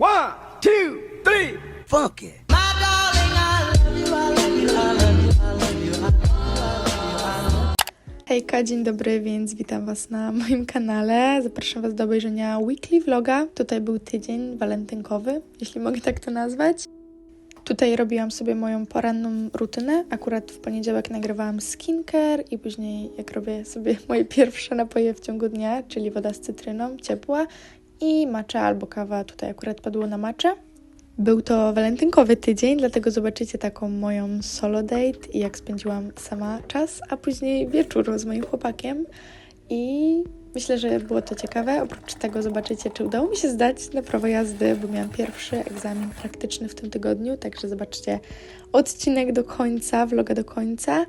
One, two, three. Funk it. Hejka, dzień dobry, więc witam Was na moim kanale. Zapraszam Was do obejrzenia weekly vloga. Tutaj był tydzień walentynkowy, jeśli mogę tak to nazwać. Tutaj robiłam sobie moją poranną rutynę. Akurat w poniedziałek nagrywałam skincare i później jak robię sobie moje pierwsze napoje w ciągu dnia, czyli woda z cytryną, ciepła i matcha albo kawa. Tutaj akurat padło na matcha. Był to walentynkowy tydzień, dlatego zobaczycie taką moją solo date i jak spędziłam sama czas, a później wieczór z moim chłopakiem. I myślę, że było to ciekawe. Oprócz tego zobaczycie, czy udało mi się zdać na prawo jazdy, bo miałam pierwszy egzamin praktyczny w tym tygodniu, także zobaczcie odcinek do końca, vloga do końca.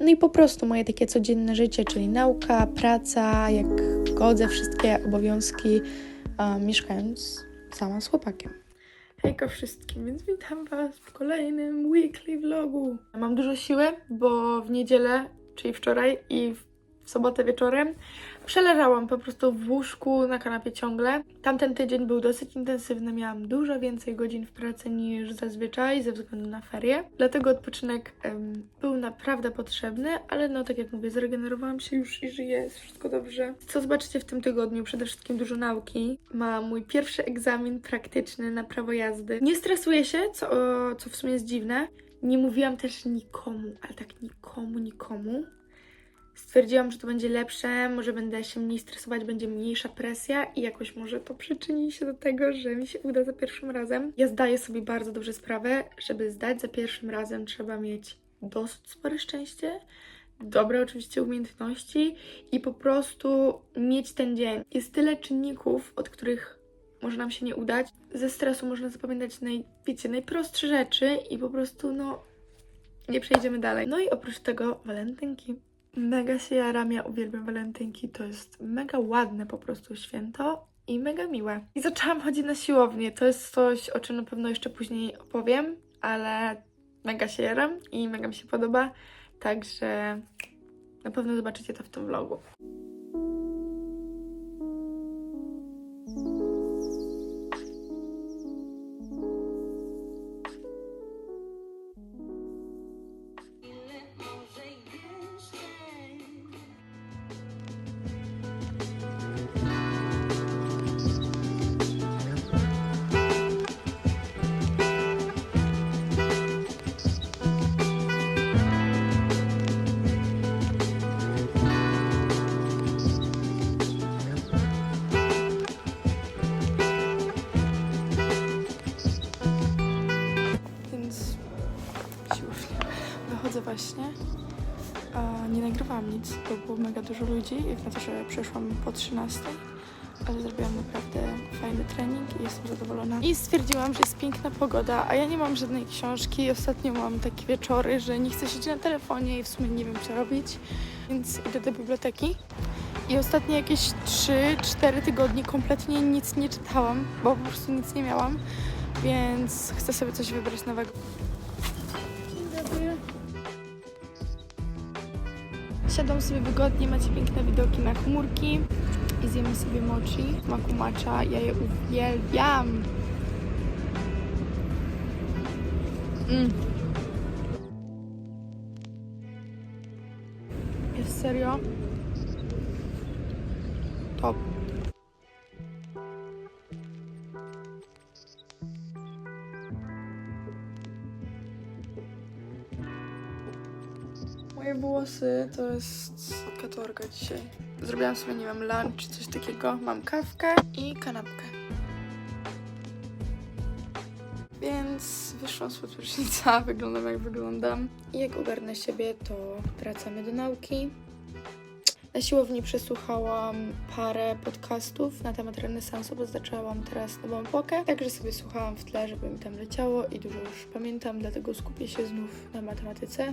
No i po prostu moje takie codzienne życie, czyli nauka, praca, jak godzę wszystkie obowiązki, mieszkając sama z chłopakiem. Hejko wszystkim, więc witam Was w kolejnym weekly vlogu. Mam dużo siły, bo w niedzielę, czyli wczoraj i w sobotę wieczorem przeleżałam po prostu w łóżku na kanapie ciągle. Tamten tydzień był dosyć intensywny, miałam dużo więcej godzin w pracy niż zazwyczaj ze względu na ferie. Dlatego odpoczynek em, był naprawdę potrzebny, ale no tak jak mówię, zregenerowałam się już i żyję, jest wszystko dobrze. Co zobaczycie w tym tygodniu? Przede wszystkim dużo nauki. Mam mój pierwszy egzamin praktyczny na prawo jazdy. Nie stresuję się, co, co w sumie jest dziwne. Nie mówiłam też nikomu, ale tak nikomu, nikomu. Stwierdziłam, że to będzie lepsze, może będę się mniej stresować, będzie mniejsza presja i jakoś może to przyczyni się do tego, że mi się uda za pierwszym razem. Ja zdaję sobie bardzo dobrze sprawę, żeby zdać za pierwszym razem trzeba mieć dosyć spore szczęście, dobre oczywiście umiejętności i po prostu mieć ten dzień. Jest tyle czynników, od których może nam się nie udać. Ze stresu można zapamiętać naj, wiecie, najprostsze rzeczy i po prostu no nie przejdziemy dalej. No i oprócz tego walentynki. Mega się jaram, ja uwielbiam walentynki, to jest mega ładne po prostu święto i mega miłe. I zaczęłam chodzić na siłownię, to jest coś, o czym na pewno jeszcze później opowiem, ale mega się jaram i mega mi się podoba, także na pewno zobaczycie to w tym vlogu. Nagrywałam nic, bo było mega dużo ludzi, jak na to, że przeszłam po 13. Ale zrobiłam naprawdę fajny trening i jestem zadowolona. I stwierdziłam, że jest piękna pogoda, a ja nie mam żadnej książki. Ostatnio mam takie wieczory, że nie chcę siedzieć na telefonie i w sumie nie wiem co robić. Więc idę do biblioteki. I ostatnie jakieś 3-4 tygodnie kompletnie nic nie czytałam, bo po prostu nic nie miałam. Więc chcę sobie coś wybrać nowego. Siadam sobie wygodnie, macie piękne widoki na chmurki i zjemy sobie mochi, maku matcha. Ja je uwielbiam. Mm. Jest serio? To jest katorga dzisiaj. Zrobiłam sobie, nie wiem, lunch czy coś takiego. Mam kawkę i kanapkę. Więc wyszłam z prysznica, wyglądam jak wyglądam. I jak ogarnę siebie, to wracamy do nauki. Na siłowni przesłuchałam parę podcastów na temat renesansu, bo zaczęłam teraz nową epokę. Także sobie słuchałam w tle, żeby mi tam leciało i dużo już pamiętam, dlatego skupię się znów na matematyce.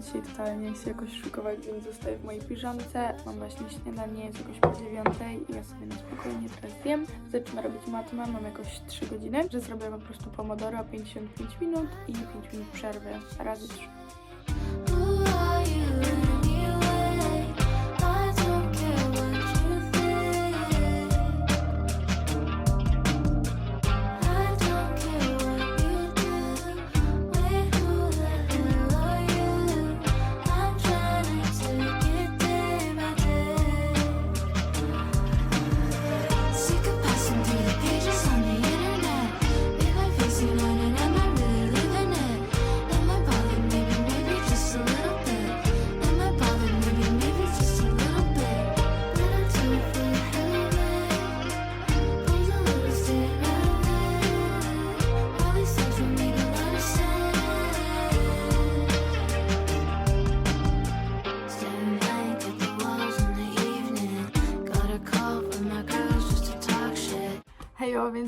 Dzisiaj totalnie się jakoś szykować, więc zostaję w mojej piżamce. Mam właśnie śniadanie, jest jakoś po dziewiątej i ja sobie na spokojnie teraz jem. Zaczynam robić matmę, mam jakoś 3 godziny, że zrobię po prostu pomodoro 55 minut i 5 minut przerwy razy 3.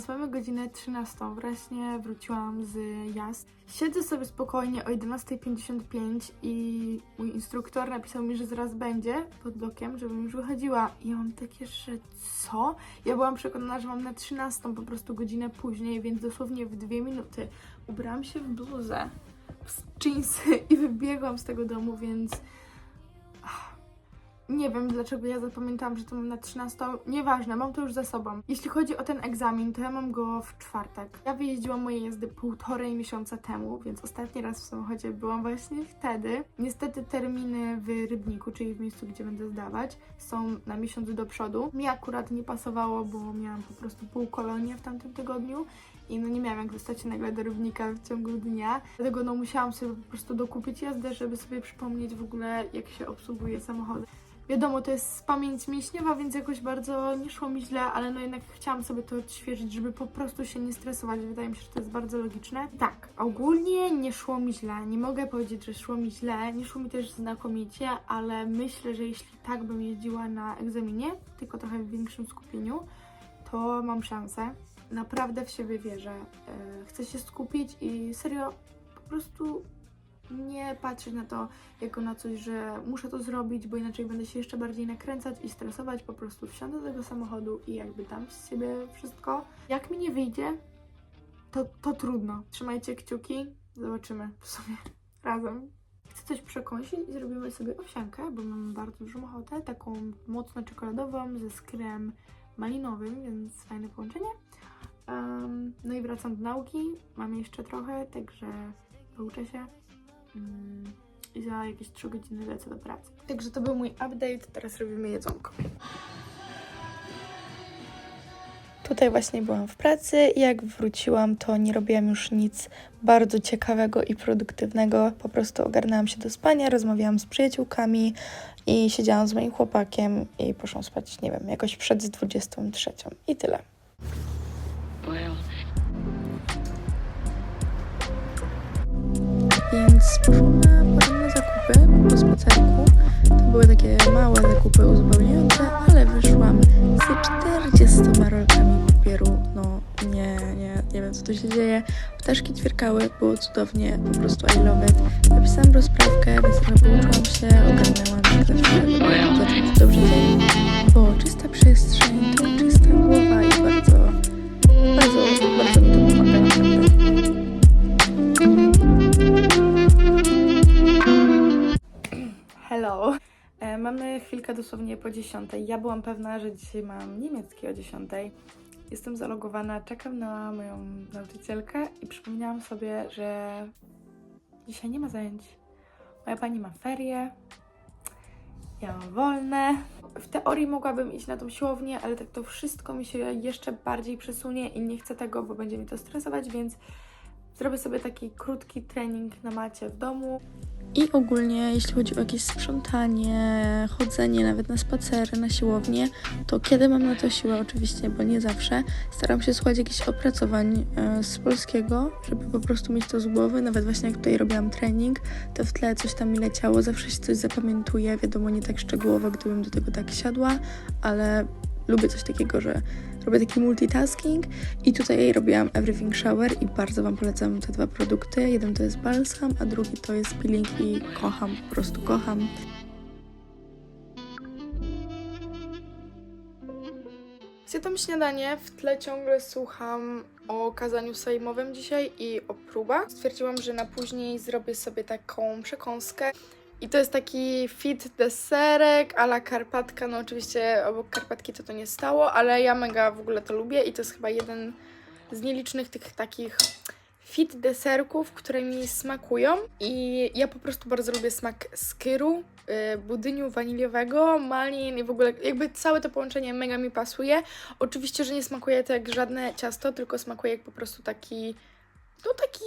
więc mamy godzinę 13. Właśnie wróciłam z jazd. Siedzę sobie spokojnie o 11.55 i mój instruktor napisał mi, że zaraz będzie pod blokiem, żebym już wychodziła. I ja mam takie, że co? Ja byłam przekonana, że mam na 13 po prostu godzinę później, więc dosłownie w dwie minuty ubrałam się w bluzę, w jeansy i wybiegłam z tego domu, więc nie wiem dlaczego ja zapamiętałam, że to mam na 13. Nieważne, mam to już za sobą. Jeśli chodzi o ten egzamin, to ja mam go w czwartek. Ja wyjeździłam moje jazdy półtorej miesiąca temu, więc ostatni raz w samochodzie byłam właśnie wtedy. Niestety terminy w Rybniku, czyli w miejscu, gdzie będę zdawać, są na miesiąc do przodu. Mi akurat nie pasowało, bo miałam po prostu pół kolonie w tamtym tygodniu i no nie miałam jak dostać się nagle do Rybnika w ciągu dnia. Dlatego no musiałam sobie po prostu dokupić jazdę, żeby sobie przypomnieć w ogóle jak się obsługuje samochody. Wiadomo, to jest pamięć mięśniowa, więc jakoś bardzo nie szło mi źle, ale no jednak chciałam sobie to odświeżyć, żeby po prostu się nie stresować. Wydaje mi się, że to jest bardzo logiczne. Tak, ogólnie nie szło mi źle. Nie mogę powiedzieć, że szło mi źle. Nie szło mi też znakomicie, ale myślę, że jeśli tak bym jeździła na egzaminie, tylko trochę w większym skupieniu, to mam szansę. Naprawdę w siebie wierzę. E, Chcę się skupić i serio po prostu nie patrzeć na to jako na coś, że muszę to zrobić, bo inaczej będę się jeszcze bardziej nakręcać i stresować. Po prostu wsiądę do tego samochodu i jakby dam z siebie wszystko. Jak mi nie wyjdzie, to, to trudno. Trzymajcie kciuki, zobaczymy w sumie razem. Chcę coś przekąsić i zrobimy sobie owsiankę, bo mam bardzo dużą ochotę, taką mocno czekoladową ze skrem malinowym, więc fajne połączenie. Em, no i wracam do nauki, mam jeszcze trochę, także pouczę się. Mm, I za jakieś 3 godziny lecę do pracy. Także to był mój update, teraz robimy jedzonko. Tutaj właśnie byłam w pracy i jak wróciłam, to nie robiłam już nic bardzo ciekawego i produktywnego. Po prostu ogarnęłam się do spania, rozmawiałam z przyjaciółkami i siedziałam z moim chłopakiem i poszłam spać, nie wiem, jakoś przed 23. I tyle. Well, Więc poszłam na poranne zakupy po spacerku. To były takie małe zakupy uzupełniające, ale wyszłam z 40 rolkami papieru. No nie, nie, nie wiem co tu się dzieje. Ptaszki ćwierkały, było cudownie, po prostu I love it. Napisałam rozprawkę, więc trochę się, ogarnęłam zawsze zacząć dobrze dzień, bo czysta przestrzeń to E, mamy chwilkę dosłownie po 10. Ja byłam pewna, że dzisiaj mam niemiecki o 10. Jestem zalogowana, czekam na moją nauczycielkę i przypomniałam sobie, że dzisiaj nie ma zajęć. Moja pani ma ferie, ja mam wolne. W teorii mogłabym iść na tą siłownię, ale tak to wszystko mi się jeszcze bardziej przesunie i nie chcę tego, bo będzie mi to stresować, więc zrobię sobie taki krótki trening na macie w domu. I ogólnie, jeśli chodzi o jakieś sprzątanie, chodzenie nawet na spacery, na siłownię, to kiedy mam na to siłę, oczywiście, bo nie zawsze, staram się słuchać jakichś opracowań e, z polskiego, żeby po prostu mieć to z głowy. Nawet właśnie jak tutaj robiłam trening, to w tle coś tam mi leciało, zawsze się coś zapamiętuje, wiadomo, nie tak szczegółowo, gdybym do tego tak siadła, ale lubię coś takiego, że robię taki multitasking i tutaj robiłam Everything Shower i bardzo Wam polecam te dwa produkty. Jeden to jest balsam, a drugi to jest peeling i kocham, po prostu kocham. Zjadłam śniadanie, w tle ciągle słucham o kazaniu sejmowym dzisiaj i o próbach. Stwierdziłam, że na później zrobię sobie taką przekąskę. I to jest taki fit deserek a la Karpatka. No oczywiście obok Karpatki to to nie stało, ale ja mega w ogóle to lubię i to jest chyba jeden z nielicznych tych takich fit deserków, które mi smakują. I ja po prostu bardzo lubię smak skyru, y, budyniu waniliowego, malin i w ogóle jakby całe to połączenie mega mi pasuje. Oczywiście, że nie smakuje to jak żadne ciasto, tylko smakuje jak po prostu taki, no taki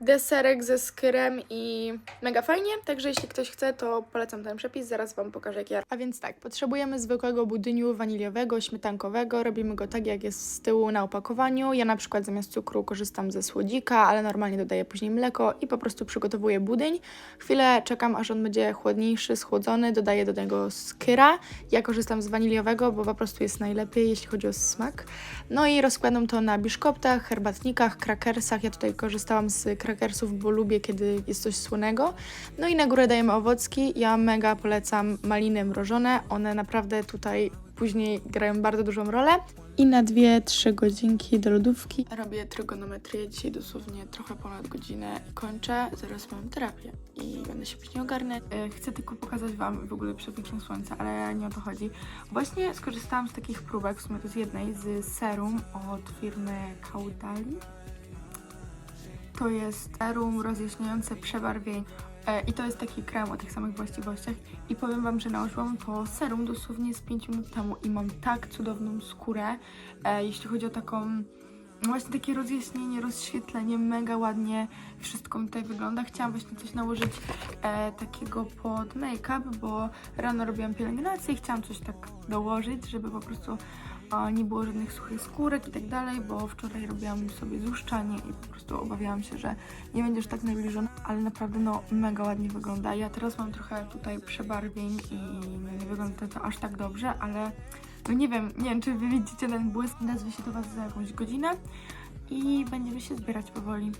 deserek ze skyrem i mega fajnie, także jeśli ktoś chce, to polecam ten przepis, zaraz Wam pokażę jak ja. A więc tak, potrzebujemy zwykłego budyniu waniliowego, śmietankowego, robimy go tak jak jest z tyłu na opakowaniu. Ja na przykład zamiast cukru korzystam ze słodzika, ale normalnie dodaję później mleko i po prostu przygotowuję budyń. Chwilę czekam, aż on będzie chłodniejszy, schłodzony, dodaję do niego skyra. Ja korzystam z waniliowego, bo po prostu jest najlepiej, jeśli chodzi o smak. No i rozkładam to na biszkoptach, herbatnikach, krakersach. Ja tutaj korzystałam z krakersów, bo lubię, kiedy jest coś słonego. No i na górę dajemy owocki. Ja mega polecam maliny mrożone. One naprawdę tutaj później grają bardzo dużą rolę. I na 2-3 godzinki do lodówki. Robię trygonometrię dzisiaj dosłownie trochę ponad godzinę i kończę. Zaraz mam terapię i będę się później ogarnę. E, Chcę tylko pokazać Wam w ogóle przepiękne słońce, ale nie o to chodzi. Właśnie skorzystałam z takich próbek, w sumie to z jednej, z serum od firmy Caudali. To jest serum rozjaśniające przebarwień e, i to jest taki krem o tych samych właściwościach i powiem Wam, że nałożyłam to serum dosłownie z 5 minut temu i mam tak cudowną skórę, e, jeśli chodzi o taką właśnie takie rozjaśnienie, rozświetlenie, mega ładnie wszystko mi tutaj wygląda. Chciałam właśnie coś nałożyć e, takiego pod make-up, bo rano robiłam pielęgnację i chciałam coś tak dołożyć, żeby po prostu nie było żadnych suchych skórek i tak dalej, bo wczoraj robiłam sobie złuszczanie i po prostu obawiałam się, że nie będziesz tak najbliżona, ale naprawdę no mega ładnie wygląda. Ja teraz mam trochę tutaj przebarwień i nie wygląda to aż tak dobrze, ale no nie wiem, nie wiem czy wy widzicie ten błysk, nazwę się do Was za jakąś godzinę i będziemy się zbierać powoli.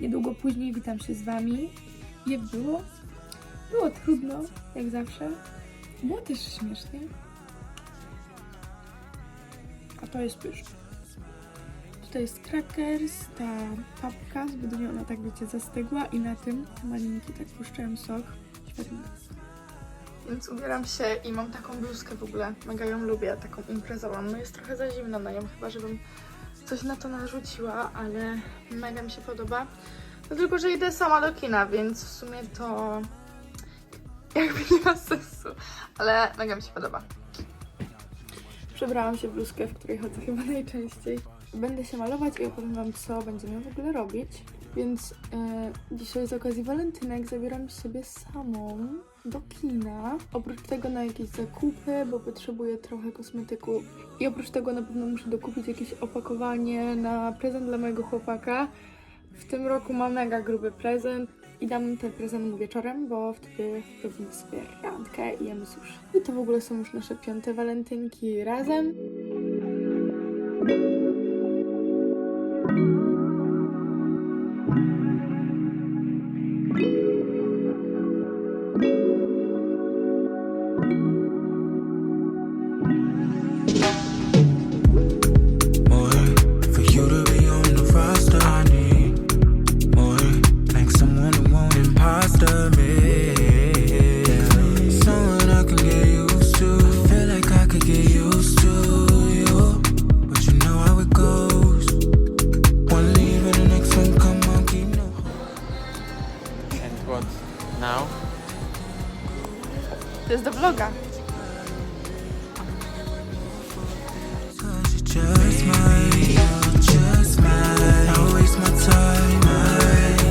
Niedługo później witam się z Wami. Jak było? Było trudno, jak zawsze. Było też śmiesznie. A to jest pyszne. Tutaj jest crackers, ta papka z budynią, ona tak wiecie zastygła i na tym malinki tak puszczałem sok. Świetnie. Więc ubieram się i mam taką bluzkę w ogóle. Mega ją lubię, taką imprezową. No jest trochę za zimno na nią, chyba żebym coś na to narzuciła, ale mega mi się podoba. No tylko, że idę sama do kina, więc w sumie to jakby nie ma sensu, ale mega mi się podoba. Przebrałam się w bluzkę, w której chodzę chyba najczęściej. Będę się malować i opowiem Wam, co będziemy w ogóle robić. Więc e, dzisiaj z okazji walentynek zabieram siebie samą do kina. Oprócz tego na jakieś zakupy, bo potrzebuję trochę kosmetyku. I oprócz tego na pewno muszę dokupić jakieś opakowanie na prezent dla mojego chłopaka. W tym roku mam mega gruby prezent i dam ten prezent mu wieczorem, bo wtedy robimy sobie randkę i jemy sushi. I to w ogóle są już nasze piąte walentynki razem.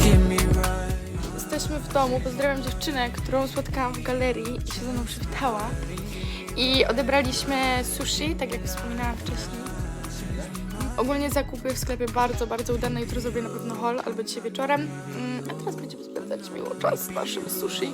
Get me right. Jesteśmy w domu. Pozdrawiam dziewczynę, którą spotkałam w galerii i się ze mną przywitała. I odebraliśmy sushi, tak jak wspominałam wcześniej. Ogólnie zakupy w sklepie bardzo, bardzo udane. Jutro zrobię na pewno haul albo dzisiaj wieczorem. Mm, A teraz będziemy spędzać miło czas z naszym sushi.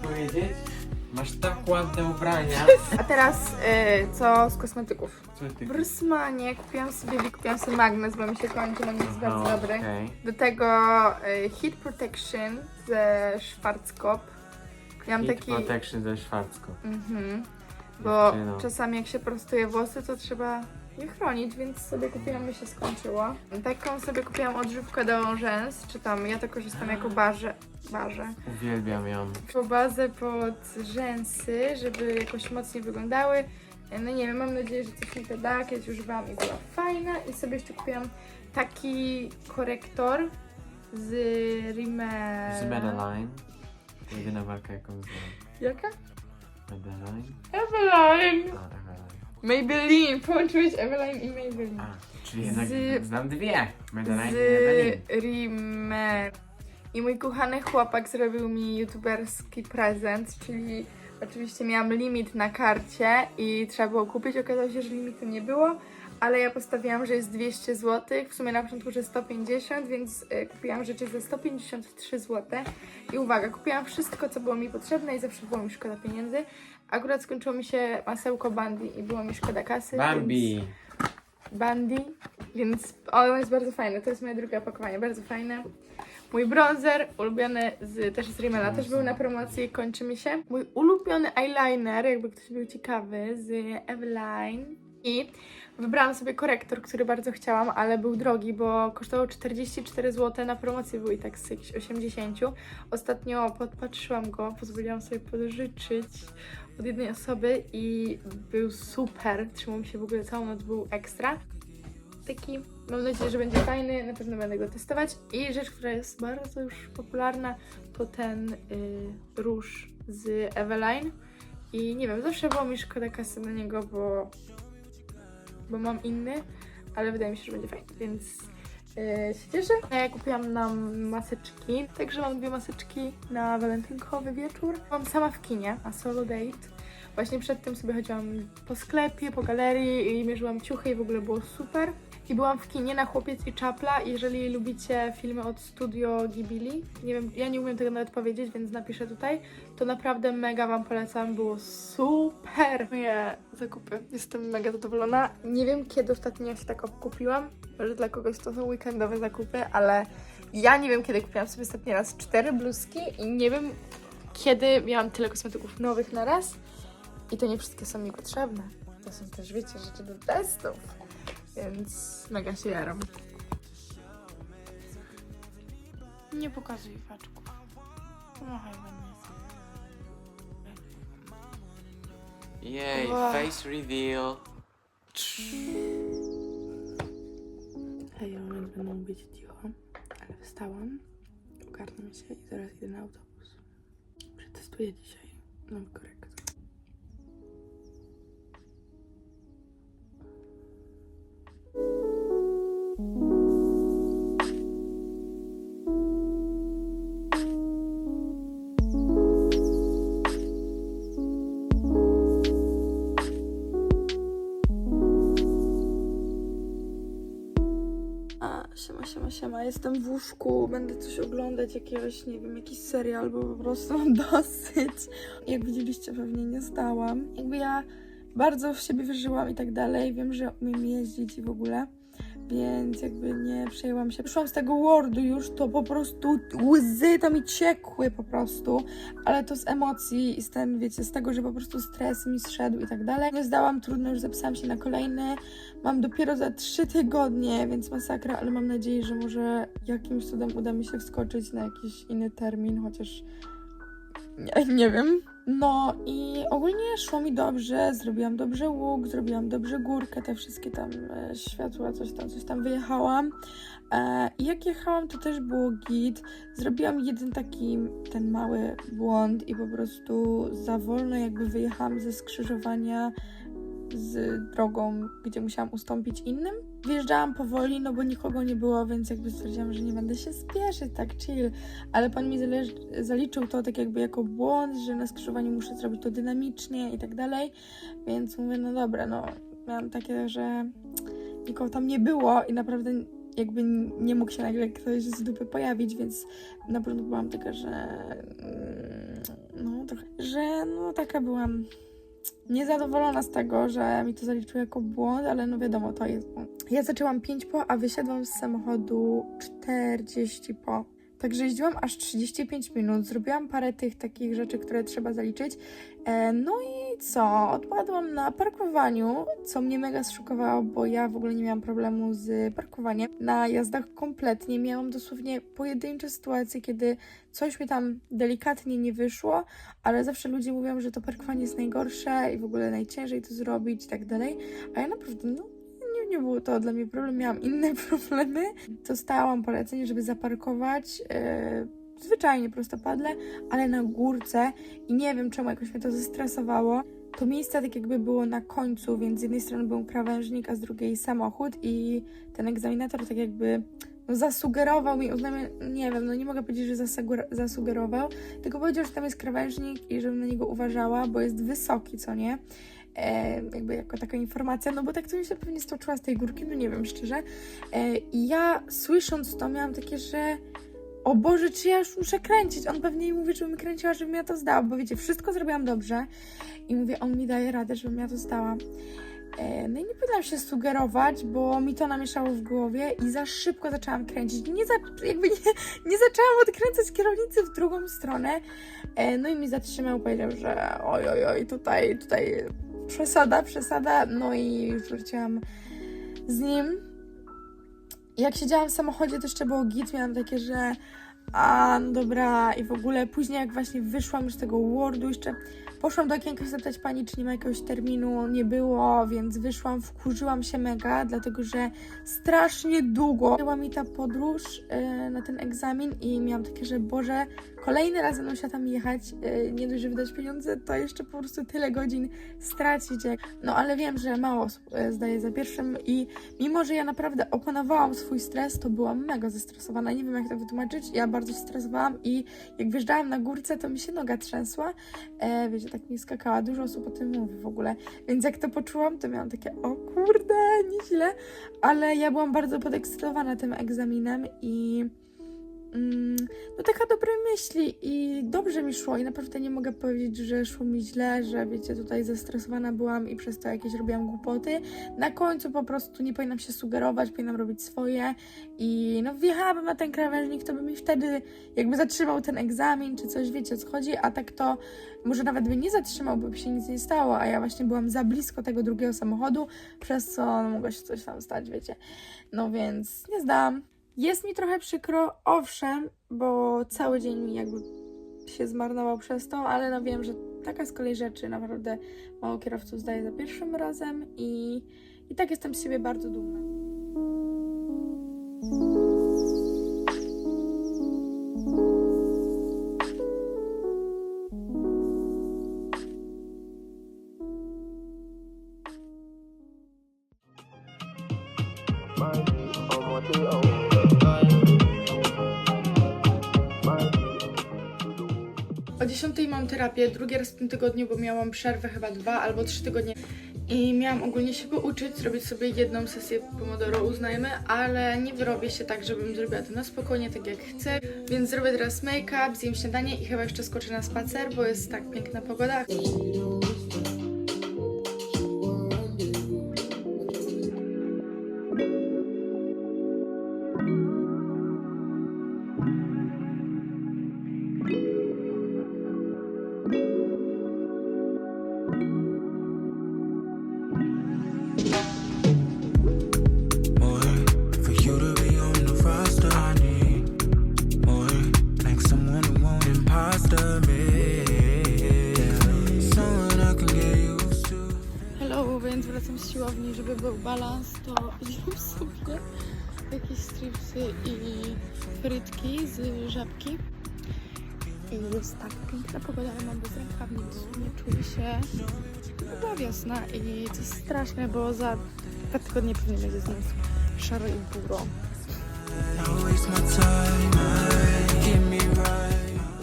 Masz tak ładne ubrania. A teraz y, co z kosmetyków? Co ty? W Rossmanie kupiłam sobie, kupiłam sobie magnes, bo mi się kończy, magnes jest bardzo Aha, dobry. okej. Do tego y, Heat Protection ze Schwarzkopf. Miałam Heat taki... Protection ze Schwarzkopf. Mhm. Bo Dziewczyno. czasami jak się prostuje włosy, to trzeba je chronić, więc sobie kupiłam, mi się skończyło. Taką sobie kupiłam odżywkę do rzęs, czy tam, ja to korzystam jako barze, barze. Uwielbiam ją. Po bazę pod rzęsy, żeby jakoś mocniej wyglądały. No nie wiem, mam nadzieję, że coś mi to da, kiedyś używałam i była fajna. I sobie jeszcze kupiłam taki korektor z Rimmel... Z Madeline. Jedyna marka jaką znam. Jaka? Madeline? Eveline! A, Eveline. Maybelline! Połączyłeś Eveline i Maybelline. A, czyli jednak Z- znam dwie. Madeline z i Madeline. Rimmel. I mój kochany chłopak zrobił mi youtuberski prezent, czyli oczywiście miałam limit na karcie i trzeba było kupić. Okazało się, że limitu nie było, ale ja postawiłam, że jest 200 zł. W sumie na początku, że 150, więc y, kupiłam rzeczy za 153 zł. I uwaga, kupiłam wszystko, co było mi potrzebne i zawsze było mi szkoda pieniędzy. Akurat skończyło mi się masełko Bandi i było mi szkoda kasy. Więc... Bambi. Bandy, więc ono jest bardzo fajne. To jest moje drugie opakowanie, bardzo fajne. Mój bronzer, ulubiony z, też z Rimmela, też był na promocji, kończy mi się. Mój ulubiony eyeliner, jakby ktoś był ciekawy, z Eveline. I wybrałam sobie korektor, który bardzo chciałam, ale był drogi, bo kosztował 44 zł, na promocji był i tak z jakichś 80. Ostatnio podpatrzyłam go, pozwoliłam sobie pożyczyć od jednej osoby i był super. Trzymał mi się w ogóle całą noc, był ekstra. Taki, mam nadzieję, że będzie fajny, na pewno będę go testować. I rzecz, która jest bardzo już popularna, to ten y, róż z Eveline. I nie wiem, zawsze było mi szkoda kasy na niego, bo, bo mam inny, ale wydaje mi się, że będzie fajny, więc się cieszę. Ja kupiłam nam maseczki, także mam dwie maseczki na walentynkowy wieczór. Byłam sama w kinie, na solo date. Właśnie przed tym sobie chodziłam po sklepie, po galerii i mierzyłam ciuchy i w ogóle było super. I byłam w kinie na Chłopiec i Czapla. Jeżeli lubicie filmy od Studio Ghibli, nie wiem, ja nie umiem tego nawet powiedzieć, więc napiszę tutaj, to naprawdę mega Wam polecam, było super. Moje zakupy, jestem mega zadowolona. Nie wiem, kiedy ostatnio się tak obkupiłam, może dla kogoś to są weekendowe zakupy, ale ja nie wiem, kiedy kupiłam sobie ostatni raz cztery bluzki i nie wiem, kiedy miałam tyle kosmetyków nowych na raz. I to nie wszystkie są mi potrzebne. To są też, wiecie, rzeczy do testów. Więc mega się jaram. Nie pokazuj paczków. Pomachaj ładnie. Jej, Wow. face reveal. Hej, ja więc będę mówić cicho, ale wstałam, ogarnę się i zaraz idę na autobus. Przetestuję dzisiaj nowy korektor. Siema. Jestem w łóżku, będę coś oglądać, jakiegoś, nie wiem, jakiś serial, bo po prostu dosyć. Jak widzieliście, pewnie nie stałam. Jakby ja bardzo w siebie wierzyłam i tak dalej. Wiem, że umiem jeździć i w ogóle. Więc jakby nie przejęłam się. Wyszłam z tego Wordu już, to po prostu łzy to mi ciekły po prostu. Ale to z emocji i z ten, wiecie, z tego, że po prostu stres mi zszedł i tak dalej. Nie zdałam, trudno, już zapisałam się na kolejny. Mam dopiero za trzy tygodnie, więc masakra, ale mam nadzieję, że może jakimś cudem uda mi się wskoczyć na jakiś inny termin, chociaż nie, nie wiem. No i ogólnie szło mi dobrze, zrobiłam dobrze łuk, zrobiłam dobrze górkę, te wszystkie tam e, światła, coś tam, coś tam wyjechałam. E, jak jechałam, to też było git. Zrobiłam jeden taki, ten mały błąd i po prostu za wolno jakby wyjechałam ze skrzyżowania z drogą, gdzie musiałam ustąpić innym. Wjeżdżałam powoli, no bo nikogo nie było, więc jakby stwierdziłam, że nie będę się spieszyć, tak chill. Ale pan mi zaliczył to tak jakby jako błąd, że na skrzyżowaniu muszę zrobić to dynamicznie i tak dalej. Więc mówię, no dobra, no miałam takie, że nikogo tam nie było i naprawdę jakby nie mógł się nagle ktoś z dupy pojawić, więc na początku byłam taka, że mm, no trochę, że no taka byłam niezadowolona z tego, że mi to zaliczyło jako błąd, ale no wiadomo, to jest błąd. Ja zaczęłam 5 po, a wysiadłam z samochodu 40 po. Także jeździłam aż 35 minut, zrobiłam parę tych takich rzeczy, które trzeba zaliczyć. E, no i co? Odpadłam na parkowaniu, co mnie mega zszokowało, bo ja w ogóle nie miałam problemu z parkowaniem. Na jazdach kompletnie miałam dosłownie pojedyncze sytuacje, kiedy coś mi tam delikatnie nie wyszło, ale zawsze ludzie mówią, że to parkowanie jest najgorsze i w ogóle najciężej to zrobić i tak dalej. A ja naprawdę, no, nie, było to dla mnie problem, miałam inne problemy. Dostałam polecenie, żeby zaparkować. Yy, zwyczajnie prostopadle, ale na górce i nie wiem czemu jakoś mnie to zestresowało. To miejsce tak jakby było na końcu, więc z jednej strony był krawężnik, a z drugiej samochód i ten egzaminator tak jakby no, zasugerował mi, uznajmy, nie wiem, no nie mogę powiedzieć, że zasuger- zasugerował, tylko powiedział, że tam jest krawężnik i żebym na niego uważała, bo jest wysoki, co nie? E, jakby jako taka informacja, no bo tak to mi się pewnie stoczyła z tej górki, no nie wiem szczerze. E, I ja słysząc to miałam takie, że o Boże, czy ja już muszę kręcić? On pewnie mi mówi, żebym kręciła, żebym ja to zdała, bo wiecie, wszystko zrobiłam dobrze i mówię, on mi daje radę, żebym ja to zdała. E, No i nie powinnam się sugerować, bo mi to namieszało w głowie i za szybko zaczęłam kręcić. Nie, za, jakby nie, nie zaczęłam odkręcać kierownicy w drugą stronę. E, No i mi zatrzymał, powiedział, że oj, oj, oj, tutaj, tutaj przesada, przesada. No i wróciłam z nim. Jak siedziałam w samochodzie, to jeszcze było git, miałam takie, że a, no dobra, i w ogóle później jak właśnie wyszłam już z tego Wordu, jeszcze poszłam do okienka zapytać pani, czy nie ma jakiegoś terminu, nie było, więc wyszłam, wkurzyłam się mega, dlatego że strasznie długo była mi ta podróż e, na ten egzamin i miałam takie, że Boże, kolejny raz będę musiała tam jechać, e, nie dość, że wydać pieniądze, to jeszcze po prostu tyle godzin stracić, no ale wiem, że mało osób e, zdaje za pierwszym i mimo, że ja naprawdę opanowałam swój stres, to byłam mega zestresowana, nie wiem jak to wytłumaczyć, ja bardzo stresowałam i jak wjeżdżałam na górce, to mi się noga trzęsła, e, wiecie, tak mi skakała, dużo osób o tym mówi w ogóle, więc jak to poczułam, to miałam takie, o kurde, nieźle, ale ja byłam bardzo podekscytowana tym egzaminem i no taka dobre myśli i dobrze mi szło i naprawdę nie mogę powiedzieć, że szło mi źle, że wiecie, tutaj zestresowana byłam i przez to jakieś robiłam głupoty. Na końcu po prostu nie powinnam się sugerować, powinnam robić swoje i no wjechałabym na ten krawężnik, to by mi wtedy jakby zatrzymał ten egzamin czy coś, wiecie co chodzi, a tak to może nawet by nie zatrzymał, by się nic nie stało, a ja właśnie byłam za blisko tego drugiego samochodu, przez co no, mogło się coś tam stać, wiecie. No więc nie zdałam. Jest mi trochę przykro, owszem, bo cały dzień mi jakby się zmarnował przez to, ale no wiem, że taka z kolei rzeczy naprawdę mało kierowców zdaje za pierwszym razem i, i tak jestem z siebie bardzo dumna. Terapię, drugi raz w tym tygodniu, bo miałam przerwę chyba dwa albo trzy tygodnie. I miałam ogólnie się pouczyć, zrobić sobie jedną sesję Pomodoro, uznajmy, ale nie wyrobię się tak, żebym zrobiła to na spokojnie, tak jak chcę. Więc zrobię teraz make-up, zjem śniadanie i chyba jeszcze skoczę na spacer, bo jest tak piękna pogoda. I jest tak piękna pogoda, ja mam bez rękawnic, nie czuję się była wiosna i to jest straszne, bo za dwa tygodnie pewnie będzie znów szaro i buro.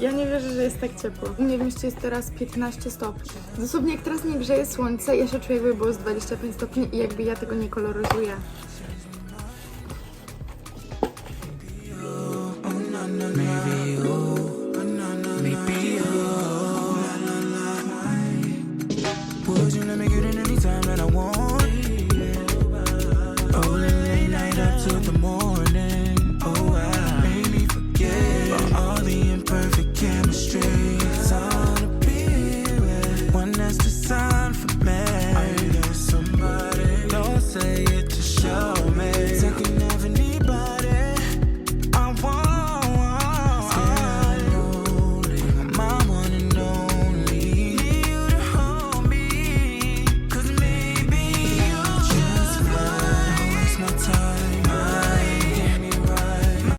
Ja nie wierzę, że jest tak ciepło. U mnie w mieście jest teraz 15 stopni. Dosłownie jak teraz nie grzeje słońce, ja się czuję jakby było z 25 stopni i jakby ja tego nie koloryzuję. Maybe you,